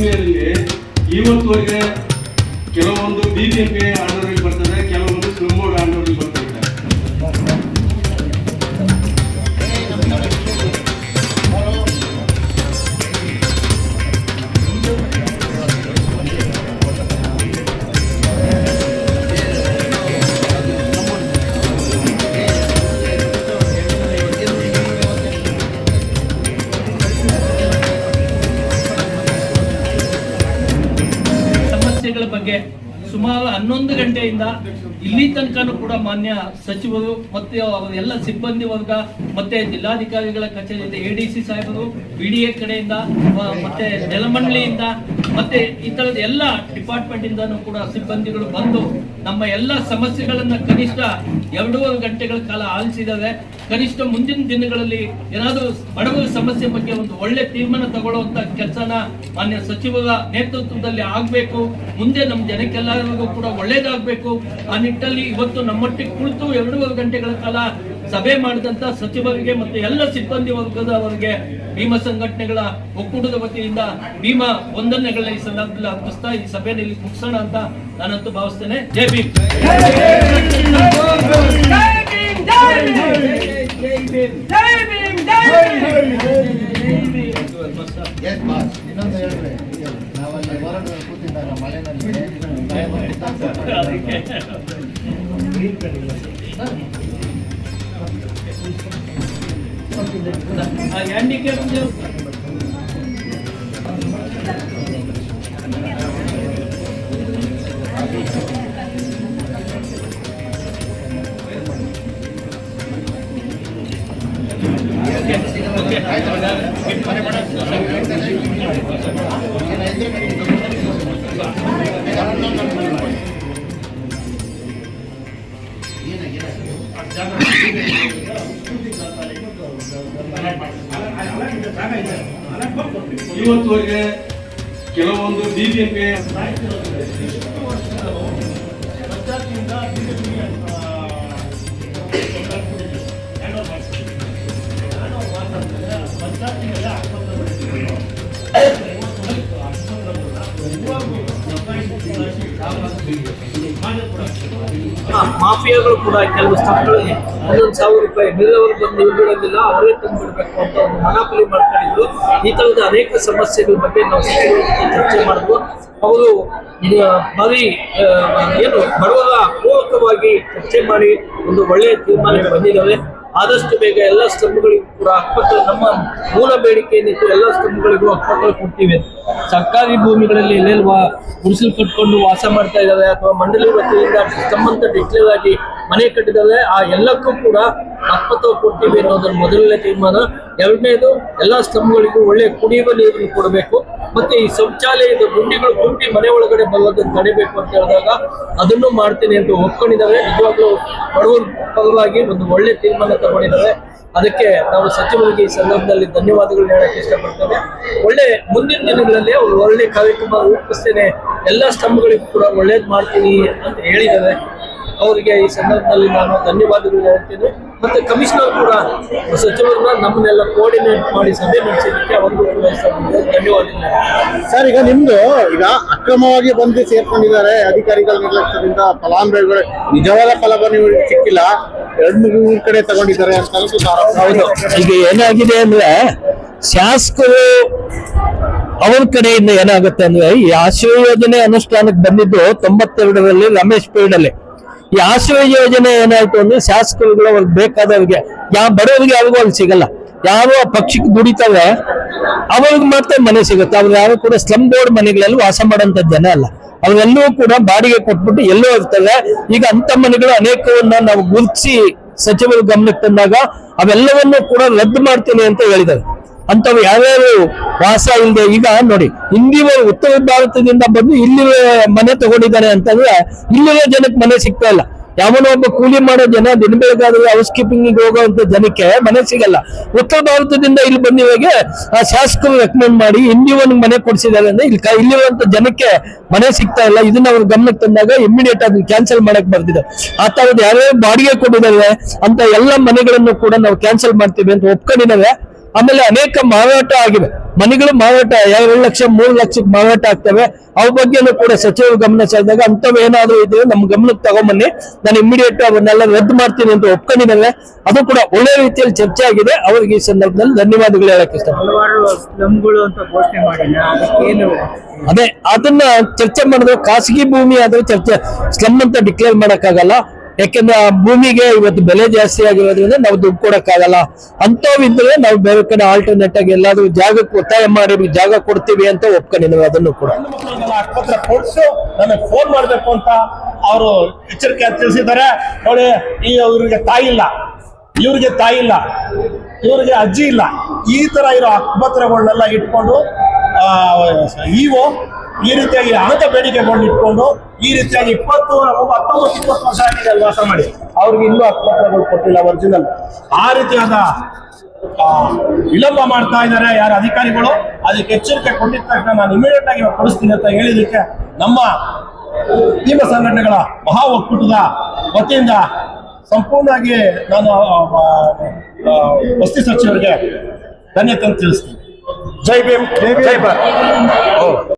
ಮೇರೆಗೆ ಇವತ್ತುವರೆಗೆ ಕೆಲವೊಂದು ಬಿಬಿಎಂಪಿ ಆಂಡೋರಿಗೆ ಸುಮಾರು ಹನ್ನೊಂದು ಗಂಟೆಯಿಂದ ಇಲ್ಲಿ ತನಕನೂ ಕೂಡ ಮಾನ್ಯ ಸಚಿವರು ಮತ್ತೆ ಅವರ ಎಲ್ಲ ಸಿಬ್ಬಂದಿ ವರ್ಗ, ಮತ್ತೆ ಜಿಲ್ಲಾಧಿಕಾರಿಗಳ ಕಚೇರಿಯಿಂದ ಎಡಿಸಿ ಸಾಹೇಬರು ಬಿಡಿಎ ಕಡೆಯಿಂದ ಮತ್ತೆ ನೆಲಮಂಡಳಿಯಿಂದ, ಮತ್ತೆ ಈ ತರದ ಎಲ್ಲ ಡಿಪಾರ್ಟ್ಮೆಂಟ್ ಇಂದನೂ ಕೂಡ ಸಿಬ್ಬಂದಿಗಳು ಬಂದು ನಮ್ಮ ಎಲ್ಲ ಸಮಸ್ಯೆಗಳನ್ನ ಕನಿಷ್ಠ ಎರಡೂವರೆ ಗಂಟೆಗಳ ಕಾಲ ಆಲಿಸಿದ್ದಾರೆ ಕನಿಷ್ಠ ಮುಂದಿನ ದಿನಗಳಲ್ಲಿ ಏನಾದರೂ ಬಡವರ ಸಮಸ್ಯೆ ಬಗ್ಗೆ ಒಂದು ಒಳ್ಳೆ ತೀರ್ಮಾನ ತಗೊಳ್ಳುವಂತ ಕೆಲಸನ ಮಾನ್ಯ ಸಚಿವರ ನೇತೃತ್ವದಲ್ಲಿ ಆಗ್ಬೇಕು. ಮುಂದೆ ನಮ್ಮ ಜನಕ್ಕೆಲ್ಲರಿಗೂ ಕೂಡ ಒಳ್ಳೇದಾಗಬೇಕು. ಆ ನಿಟ್ಟಲ್ಲಿ ಇವತ್ತು ನಮ್ಮೊಟ್ಟಿಗೆ ಕುಳಿತು ಎರಡೂವರೆ ಗಂಟೆಗಳ ಕಾಲ ಸಭೆ ಮಾಡಿದಂತ ಸಚಿವರಿಗೆ ಮತ್ತು ಎಲ್ಲ ಸಿಬ್ಬಂದಿ ವರ್ಗದವರಿಗೆ ಭೀಮಾ ಸಂಘಟನೆಗಳ ಒಕ್ಕೂಟದ ವತಿಯಿಂದ ಭೀಮಾ ವಂದನೆಗಳನ್ನ ಈ ಸಂದರ್ಭದಲ್ಲಿ ಅರ್ಪಿಸ್ತಾ ಈ ಸಭೆಯಲ್ಲಿ ಮುಗಿಸೋಣ ಅಂತ ನಾನಂತೂ ಭಾವಿಸ್ತೇನೆ. ಜೈ ಭೀಮ್. इंडिकेटर जो ಹ್ಯಾಂಡಿಕ್ಯಾಪ್ ಇವತ್ತುವರೆಗೆ ಕೆಲವೊಂದು ಬಿಬಿಎಂಪಿ ಮಾಫಿಯಾಗಳು ಕೂಡ ಕೆಲವು ಸ್ಥಳಗಳಲ್ಲಿ ಒಂದೊಂದು ಸಾವಿರ ರೂಪಾಯಿ ಬೇರೆಯವರು ಬಂದು ಬಿಡೋದಿಲ್ಲ ಅವರೇ ತಂದು ಬಿಡಬೇಕು ಅಂತ ಒಂದು ಮನಾಪಲಿ ಮಾಡ್ಕೊಂಡಿದ್ರು ಈ ಥರದ ಅನೇಕ ಸಮಸ್ಯೆಗಳ ಬಗ್ಗೆ ನಾವು ಸಚಿವರೊಂದಿಗೆ ಚರ್ಚೆ ಮಾಡಿದ್ವು ಅವರು ಭಾರಿ ಏನು ಬಡವರ ಪೂರಕವಾಗಿ ಚರ್ಚೆ ಮಾಡಿ ಒಂದು ಒಳ್ಳೆಯ ತೀರ್ಮಾನಕ್ಕೆ ಬಂದಿದ್ದಾವೆ ಆದಷ್ಟು ಬೇಗ ಎಲ್ಲ ಸ್ತಂಭಗಳಿಗೂ ಹಕ್ಕುಪತ್ರ ನಮ್ಮ ಮೂಲ ಬೇಡಿಕೆ ಏನಿತ್ತು ಎಲ್ಲ ಸ್ಕೂಲ್ಗಳಿಗೂ ಆಸ್ಪತ್ರೆ ಕೊಡ್ತೀವಿ. ಸರ್ಕಾರಿ ಭೂಮಿಗಳಲ್ಲಿ ಎಲ್ಲೆಲ್ವಾ ಗುಡಿಸಲು ಕಟ್ಕೊಂಡು ವಾಸ ಮಾಡ್ತಾ ಇದ್ದಾರೆ ಅಥವಾ ಮಂಡಳಿ ವತಿಯಿಂದ ಸಂಬಂಧ ಡಿಕ್ಲೇರ್ ಮನೆ ಕಟ್ಟಿದ್ದಾರೆ ಆ ಎಲ್ಲಕ್ಕೂ ಕೂಡ ಆಸ್ಪತ್ರೆ ಕೊಡ್ತೀವಿ ಅನ್ನೋದ್ರ ಮೊದಲನೇ ತೀರ್ಮಾನ. ಎರಡನೇದು, ಎಲ್ಲ ಸ್ತಂಭಗಳಿಗೂ ಒಳ್ಳೆ ಕುಡಿಯುವ ನೀರನ್ನು ಕೊಡಬೇಕು. ಮತ್ತೆ ಈ ಶೌಚಾಲಯದ ಗುಂಡಿಗಳು ಗುಂಡಿ ಮನೆ ಒಳಗಡೆ ಬಲ್ಲದನ್ನು ತಡಿಬೇಕು ಅಂತ ಹೇಳಿದಾಗ ಅದನ್ನು ಮಾಡ್ತೀನಿ ಅಂತ ಒಪ್ಕೊಂಡಿದ್ದಾರೆ. ನಿಜವಾಗ್ಲೂ ಬಡವರ ಪರವಾಗಿ ಒಂದು ಒಳ್ಳೆ ತೀರ್ಮಾನ ತಗೊಂಡಿದ್ದಾರೆ. ಅದಕ್ಕೆ ನಾವು ಸಚಿವರಿಗೆ ಈ ಸಂದರ್ಭದಲ್ಲಿ ಧನ್ಯವಾದಗಳು ಹೇಳಕ್ಕೆ ಇಷ್ಟಪಡ್ತೇವೆ ಒಳ್ಳೆ ಮುಂದಿನ ದಿನಗಳಲ್ಲಿ ಅವರು ಒಳ್ಳೆ ಕಾರ್ಯಕ್ರಮ ರೂಪಿಸ್ತೇನೆ. ಎಲ್ಲ ಸ್ತಂಭಗಳಿಗೂ ಕೂಡ ಒಳ್ಳೇದು ಮಾಡ್ತೀನಿ ಅಂತ ಹೇಳಿದ್ದಾರೆ. ಅವರಿಗೆ ಈ ಸಂದರ್ಭದಲ್ಲಿ ನಾನು ಧನ್ಯವಾದಗಳು ಹೇಳ್ತೇನೆ. ಮತ್ತೆ ಕಮಿಷನರ್ ಕೂಡ ಸಚಿವರನ್ನ ನಮ್ಮನ್ನೆಲ್ಲ ಕೋಆರ್ಡಿನೇಟ್ ಮಾಡಿ ಸಭೆ ನಡೆಸಿದ್ದಕ್ಕೆ ಅವರಿಗೂ ಕೂಡ ಧನ್ಯವಾದಗಳು. ಸರ್ ಈಗ ನಿಮ್ದು ಈಗ ಅಕ್ರಮವಾಗಿ ಬಂದು ಸೇರ್ಕೊಂಡಿದ್ದಾರೆ ಅಧಿಕಾರಿಗಳ ನಿರ್ಲಕ್ಷ್ಯದಿಂದ ಫಲಾನುಭವಿಗಳು. ನಿಜವಾದ ಫಲಾನುಭವಿ ಸಿಕ್ಕಿಲ್ಲ. ಎರಡು ಮೂರು ಕಡೆ ತಗೊಂಡಿದ್ದಾರೆ ಅಂತ. ಹೌದು. ಈಗ ಏನಾಗಿದೆ ಅಂದ್ರೆ ಶಾಸಕರು ಅವ್ರ ಕಡೆಯಿಂದ ಏನಾಗುತ್ತೆ ಅಂದ್ರೆ ಈ ಆಶ್ರಯ ಯೋಜನೆ ಅನುಷ್ಠಾನಕ್ಕೆ ಬಂದಿದ್ದು ತೊಂಬತ್ತೆರಡರಲ್ಲಿ ರಮೇಶ್ ಪೀಡಲ್ಲಿ. ಈ ಆಶ್ರಯ ಯೋಜನೆ ಏನಾಯ್ತು ಅಂದ್ರೆ ಶಾಸಕರುಗಳು ಅವ್ರಿಗೆ ಬೇಕಾದವ್ರಿಗೆ ಯಾವ ಬಡವರಿಗೆ ಯಾರಿಗೂ ಅಲ್ಲಿ ಸಿಗಲ್ಲ. ಯಾವ ಪಕ್ಷಕ್ಕೆ ದುಡಿತವೆ ಅವ್ರಿಗೆ ಮಾತ್ರ ಮನೆ ಸಿಗುತ್ತೆ. ಅವ್ರು ಯಾರು ಕೂಡ ಸ್ಲಮ್ ಬೋರ್ಡ್ ಮನೆಗಳಲ್ಲಿ ವಾಸ ಮಾಡೋಂಥ ಜನ ಅಲ್ಲ. ಅವರೆಲ್ಲರೂ ಕೂಡ ಬಾಡಿಗೆ ಕೊಟ್ಬಿಟ್ಟು ಎಲ್ಲೋ ಇರ್ತವೆ ಈಗ ಅಂತ ಮನೆಗಳು ಅನೇಕವನ್ನ ನಾವು ಗುರುತಿಸಿ ಸಚಿವರು ಗಮನಕ್ಕೆ ತಂದಾಗ ಅವೆಲ್ಲವನ್ನೂ ಕೂಡ ರದ್ದು ಮಾಡ್ತೀನಿ ಅಂತ ಹೇಳಿದ್ದಾರೆ. ಅಂತವು ಯಾವ್ಯಾವ ವಾಸ ಇಲ್ಲದೆ ಈಗ ನೋಡಿ ಹಿಂದಿವ ಉತ್ತರ ಭಾರತದಿಂದ ಬಂದು ಇಲ್ಲಿ ಮನೆ ತಗೊಂಡಿದ್ದಾರೆ ಅಂತಂದ್ರೆ ಇಲ್ಲಿರೋ ಜನಕ್ಕೆ ಮನೆ ಸಿಗ್ತಾ ಇಲ್ಲ. ಯಾವನೋ ಒಬ್ಬ ಕೂಲಿ ಮಾಡೋ ಜನ ದಿನ ಬೆಳಗಾದ್ರೆ ಹೌಸ್ ಕೀಪಿಂಗ್ ಹೋಗೋಂತ ಜನಕ್ಕೆ ಮನೆ ಸಿಗಲ್ಲ. ಉತ್ತರ ಭಾರತದಿಂದ ಇಲ್ಲಿ ಬಂದಿವಾಗೆ ಶಾಸಕರು ರೆಕಮೆಂಡ್ ಮಾಡಿ ಒಂದು ಮನೆ ಕೊಡಿಸಿದ್ದಾರೆ ಅಂದ್ರೆ ಇಲ್ಲಿ ಇಲ್ಲಿರುವಂತ ಜನಕ್ಕೆ ಮನೆ ಸಿಗ್ತಾ ಇಲ್ಲ. ಇದನ್ನ ಅವ್ರ ಗಮನಕ್ಕೆ ತಂದಾಗ ಇಮಿಡಿಯೇಟ್ ಆಗಿ ಕ್ಯಾನ್ಸಲ್ ಮಾಡಕ್ ಬರ್ತಿದೆ ಆ ತರದ್ ಯಾರ್ಯಾರು ಬಾಡಿಗೆ ಕೊಟ್ಟಿದ್ದಾರೆ ಅಂತ ಎಲ್ಲ ಮನೆಗಳನ್ನು ಕೂಡ ನಾವು ಕ್ಯಾನ್ಸಲ್ ಮಾಡ್ತೀವಿ ಅಂತ ಒಪ್ಕೊಂಡಿದ್ದೇವೆ. ಆಮೇಲೆ ಅನೇಕ ಮಾರಾಟ ಆಗಿವೆ ಮನೆಗಳು ಮಾರಾಟ ಎರಡು ಲಕ್ಷ ಮೂರು ಲಕ್ಷಕ್ಕೆ ಮಾರಾಟ ಆಗ್ತವೆ. ಅವ್ರ ಬಗ್ಗೆನೂ ಕೂಡ ಸಚಿವರು ಗಮನ ಸೆಳೆದಾಗ ಅಂತವ್ ಏನಾದ್ರು ಇದ್ರೆ ನಮ್ಮ ಗಮನಕ್ಕೆ ತಗೊಂಬನ್ನಿ. ನಾನು ಇಮಿಡಿಯೇಟ್ ಅವನ್ನೆಲ್ಲ ರದ್ದು ಮಾಡ್ತೀನಿ ಅಂತ ಒಪ್ಕೊಂಡಿದ್ದೇನೆ. ಅದು ಕೂಡ ಒಳ್ಳೆ ರೀತಿಯಲ್ಲಿ ಚರ್ಚೆ ಆಗಿದೆ. ಅವ್ರಿಗೆ ಈ ಸಂದರ್ಭದಲ್ಲಿ ಧನ್ಯವಾದಗಳು ಹೇಳಕ್ ಇಷ್ಟ ಅದೇ ಅದನ್ನ ಚರ್ಚೆ ಮಾಡಿದ್ರು ಖಾಸಗಿ ಭೂಮಿ ಆದ್ರೆ ಚರ್ಚೆ ಸ್ಲಮ್ ಅಂತ ಡಿಕ್ಲೇರ್ ಮಾಡಕ್ಕಾಗಲ್ಲ. ಯಾಕೆಂದ್ರೆ ಆ ಭೂಮಿಗೆ ಇವತ್ತು ಬೆಲೆ ಜಾಸ್ತಿ ಆಗಿರೋದ್ರಿಂದ ನಾವು ದುಡ್ಡು ಕೊಡಕ್ಕಾಗಲ್ಲ. ಅಂತವಿದ್ರೆ ನಾವು ಬೇರೆ ಕಡೆ ಆಲ್ಟರ್ನೇಟ್ ಆಗಿ ಎಲ್ಲಾದ್ರೂ ಜಾಗಕ್ಕೆ ಒತ್ತಾಯ ಮಾಡಿ ಜಾಗ ಕೊಡ್ತೀವಿ ಅಂತ ಒಪ್ಕೊಂಡಿದ್ದೀವಿ. ಅದನ್ನು ಕೂಡ. ನನಗೆ ಫೋನ್ ಮಾಡಬೇಕು ಅಂತ ಅವರು ಎಚ್ಚರಿಕೆ ತಿಳಿಸಿದ್ದಾರೆ. ನೋಡಿ, ಈ ಇವರಿಗೆ ತಾಯಿ ಇಲ್ಲ. ಇವ್ರಿಗೆ ತಾಯಿ ಇಲ್ಲ. ಇವ್ರಿಗೆ ಅಜ್ಜಿ ಇಲ್ಲ. ಈ ತರ ಇರೋ ಆಸ್ಪತ್ರೆಗಳನ್ನೆಲ್ಲ ಇಟ್ಕೊಂಡು ಇವು ಈ ರೀತಿಯಾಗಿ ಹಣದ ಬೇಡಿಕೆಗಳನ್ನ ಇಟ್ಕೊಂಡು ಈ ರೀತಿಯಾಗಿ ಇಪ್ಪತ್ತು ಹತ್ತೊಂಬತ್ತು ಇಪ್ಪತ್ತು ವರ್ಷ ಆಗಿದೆ ಅಲ್ಲಿ ವಾಸ ಮಾಡಿ. ಅವ್ರಿಗೆ ಇನ್ನೂ ಪತ್ರಗಳು ಕೊಟ್ಟಿಲ್ಲ ಒರಿಜಿನಲ್ ಆ ರೀತಿಯಾದ ಆ, ವಿಳಂಬ ಮಾಡ್ತಾ ಇದ್ದಾರೆ ಯಾರ ಅಧಿಕಾರಿಗಳು. ಅದಕ್ಕೆ ಎಚ್ಚರಿಕೆ ಕೊಟ್ಟಿದ ತಕ್ಷಣ ನಾನು ಇಮಿಡಿಯೇಟ್ ಆಗಿ ಕೊಡಿಸ್ತೀನಿ ಅಂತ ಹೇಳಿದಕ್ಕೆ ನಮ್ಮ ಭೀಮ ಸಂಘಟನೆಗಳ ಮಹಾ ಒಕ್ಕೂಟದ ವತಿಯಿಂದ ಸಂಪೂರ್ಣವಾಗಿ ನಾನು ವಸ್ತಿ ಸಚಿವರಿಗೆ ಧನ್ಯತೆ ತಿಳಿಸ್ತೀನಿ. ಜೈ ಭೀಮ್. ಜೈ ಭಾರತ್.